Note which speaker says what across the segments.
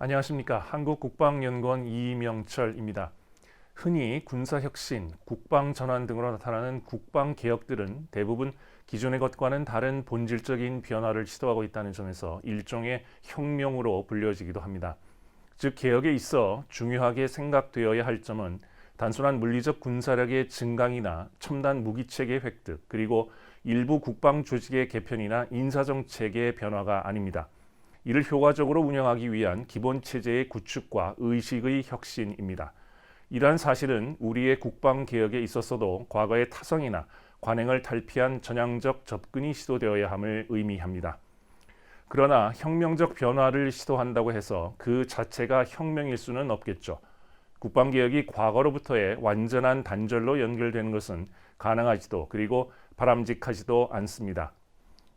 Speaker 1: 안녕하십니까. 한국국방연구원 이명철입니다. 흔히 군사혁신, 국방전환 등으로 나타나는 국방개혁들은 대부분 기존의 것과는 다른 본질적인 변화를 시도하고 있다는 점에서 일종의 혁명으로 불려지기도 합니다. 즉, 개혁에 있어 중요하게 생각되어야 할 점은 단순한 물리적 군사력의 증강이나 첨단 무기체계 획득, 그리고 일부 국방 조직의 개편이나 인사정책의 변화가 아닙니다. 이를 효과적으로 운영하기 위한 기본 체제의 구축과 의식의 혁신입니다. 이러한 사실은 우리의 국방 개혁에 있었어도 과거의 타성이나 관행을 탈피한 전향적 접근이 시도되어야 함을 의미합니다. 그러나 혁명적 변화를 시도한다고 해서 그 자체가 혁명일 수는 없겠죠. 국방 개혁이 과거로부터의 완전한 단절로 연결되는 것은 가능하지도 그리고 바람직하지도 않습니다.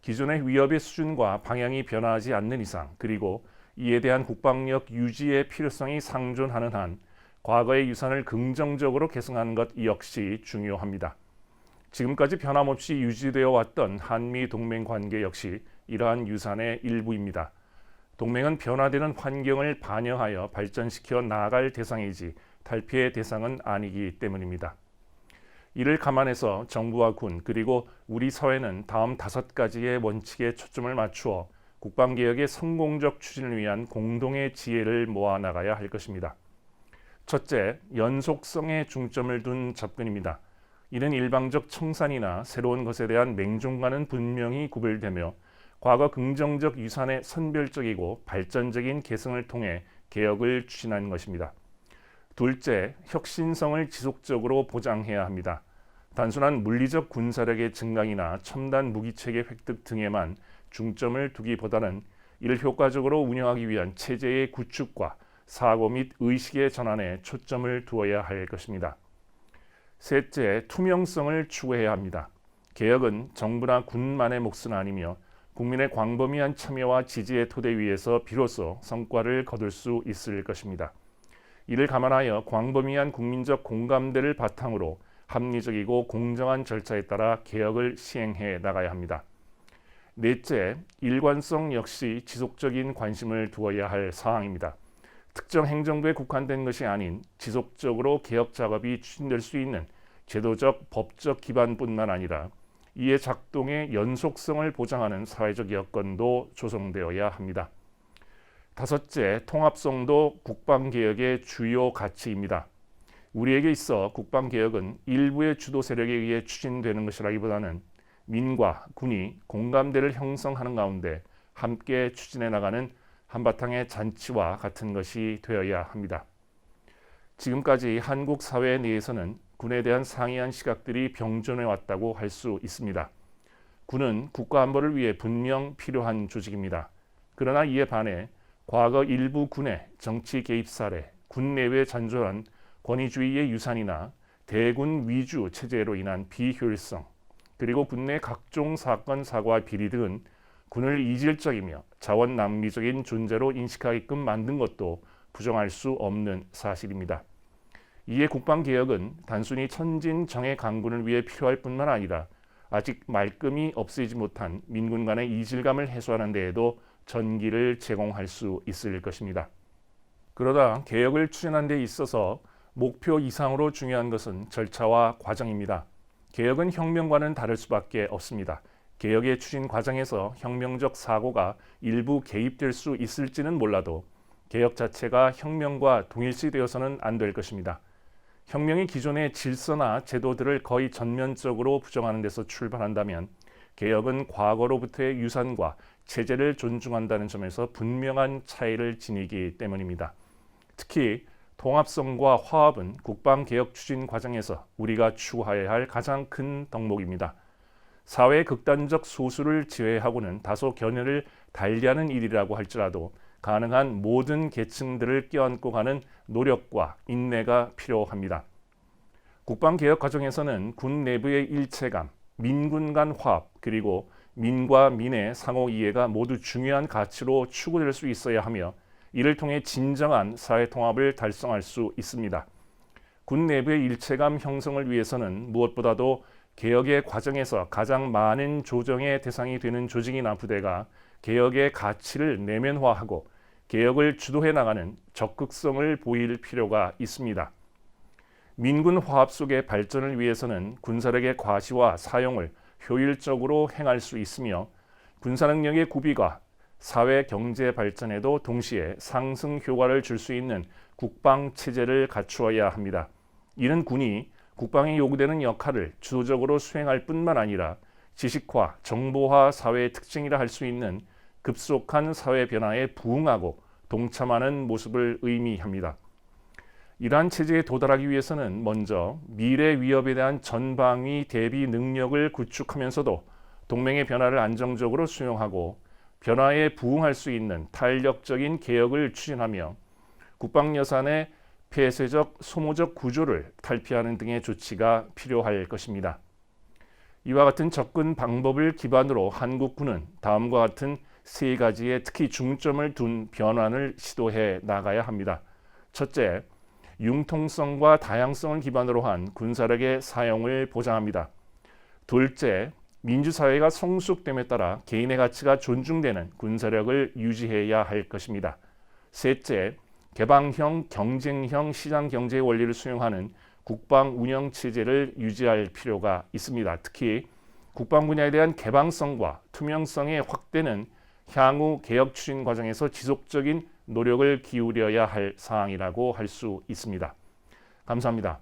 Speaker 1: 기존의 위협의 수준과 방향이 변화하지 않는 이상 그리고 이에 대한 국방력 유지의 필요성이 상존하는 한 과거의 유산을 긍정적으로 계승하는 것 역시 중요합니다. 지금까지 변함없이 유지되어 왔던 한미 동맹 관계 역시 이러한 유산의 일부입니다. 동맹은 변화되는 환경을 반영하여 발전시켜 나아갈 대상이지 탈피의 대상은 아니기 때문입니다. 이를 감안해서 정부와 군 그리고 우리 사회는 다음 다섯 가지의 원칙에 초점을 맞추어 국방개혁의 성공적 추진을 위한 공동의 지혜를 모아 나가야 할 것입니다. 첫째, 연속성에 중점을 둔 접근입니다. 이는 일방적 청산이나 새로운 것에 대한 맹종과는 분명히 구별되며 과거 긍정적 유산의 선별적이고 발전적인 개성을 통해 개혁을 추진하는 것입니다. 둘째, 혁신성을 지속적으로 보장해야 합니다. 단순한 물리적 군사력의 증강이나 첨단 무기체계 획득 등에만 중점을 두기보다는 이를 효과적으로 운영하기 위한 체제의 구축과 사고 및 의식의 전환에 초점을 두어야 할 것입니다. 셋째, 투명성을 추구해야 합니다. 개혁은 정부나 군만의 몫은 아니며 국민의 광범위한 참여와 지지의 토대 위에서 비로소 성과를 거둘 수 있을 것입니다. 이를 감안하여 광범위한 국민적 공감대를 바탕으로 합리적이고 공정한 절차에 따라 개혁을 시행해 나가야 합니다. 넷째, 일관성 역시 지속적인 관심을 두어야 할 사항입니다. 특정 행정부에 국한된 것이 아닌 지속적으로 개혁 작업이 추진될 수 있는 제도적, 법적 기반뿐만 아니라 이에 작동의 연속성을 보장하는 사회적 여건도 조성되어야 합니다. 다섯째, 통합성도 국방개혁의 주요 가치입니다. 우리에게 있어 국방개혁은 일부의 주도 세력에 의해 추진되는 것이라기보다는 민과 군이 공감대를 형성하는 가운데 함께 추진해 나가는 한바탕의 잔치와 같은 것이 되어야 합니다. 지금까지 한국 사회 내에서는 군에 대한 상이한 시각들이 병존해 왔다고 할 수 있습니다. 군은 국가 안보를 위해 분명 필요한 조직입니다. 그러나 이에 반해 과거 일부 군의 정치 개입 사례, 군 내외 잔존한 권위주의의 유산이나 대군 위주 체제로 인한 비효율성, 그리고 군내 각종 사건 사고와 비리 등은 군을 이질적이며 자원 낭비적인 존재로 인식하게끔 만든 것도 부정할 수 없는 사실입니다. 이에 국방개혁은 단순히 천진 정예 강군을 위해 필요할 뿐만 아니라 아직 말끔히 없애지 못한 민군 간의 이질감을 해소하는 데에도 전기를 제공할 수 있을 것입니다. 그러다 개혁을 추진하는 데 있어서 목표 이상으로 중요한 것은 절차와 과정입니다. 개혁은 혁명과는 다를 수밖에 없습니다. 개혁의 추진 과정에서 혁명적 사고가 일부 개입될 수 있을지는 몰라도 개혁 자체가 혁명과 동일시되어서는 안 될 것입니다. 혁명이 기존의 질서나 제도들을 거의 전면적으로 부정하는 데서 출발한다면 개혁은 과거로부터의 유산과 체제를 존중한다는 점에서 분명한 차이를 지니기 때문입니다. 특히 통합성과 화합은 국방개혁 추진 과정에서 우리가 추구해야 할 가장 큰 덕목입니다. 사회의 극단적 소수를 제외하고는 다소 견해를 달리하는 일이라고 할지라도 가능한 모든 계층들을 껴안고 가는 노력과 인내가 필요합니다. 국방개혁 과정에서는 군 내부의 일체감, 민군 간 화합, 그리고 민과 민의 상호 이해가 모두 중요한 가치로 추구될 수 있어야 하며 이를 통해 진정한 사회 통합을 달성할 수 있습니다. 군 내부의 일체감 형성을 위해서는 무엇보다도 개혁의 과정에서 가장 많은 조정의 대상이 되는 조직이나 부대가 개혁의 가치를 내면화하고 개혁을 주도해 나가는 적극성을 보일 필요가 있습니다. 민군 화합 속의 발전을 위해서는 군사력의 과시와 사용을 효율적으로 행할 수 있으며 군사 능력의 구비가 사회 경제 발전에도 동시에 상승 효과를 줄 수 있는 국방 체제를 갖추어야 합니다. 이는 군이 국방에 요구되는 역할을 주도적으로 수행할 뿐만 아니라 지식화, 정보화 사회의 특징이라 할 수 있는 급속한 사회 변화에 부응하고 동참하는 모습을 의미합니다. 이러한 체제에 도달하기 위해서는 먼저 미래 위협에 대한 전방위 대비 능력을 구축하면서도 동맹의 변화를 안정적으로 수용하고 변화에 부응할 수 있는 탄력적인 개혁을 추진하며 국방 예산의 폐쇄적 소모적 구조를 탈피하는 등의 조치가 필요할 것입니다. 이와 같은 접근 방법을 기반으로 한국군은 다음과 같은 세 가지에 특히 중점을 둔 변환을 시도해 나가야 합니다. 첫째, 융통성과 다양성을 기반으로 한 군사력의 사용을 보장합니다. 둘째, 민주사회가 성숙됨에 따라 개인의 가치가 존중되는 군사력을 유지해야 할 것입니다. 셋째, 개방형, 경쟁형 시장 경제의 원리를 수용하는 국방 운영 체제를 유지할 필요가 있습니다. 특히 국방 분야에 대한 개방성과 투명성의 확대는 향후 개혁 추진 과정에서 지속적인 노력을 기울여야 할 사항이라고 할 수 있습니다. 감사합니다.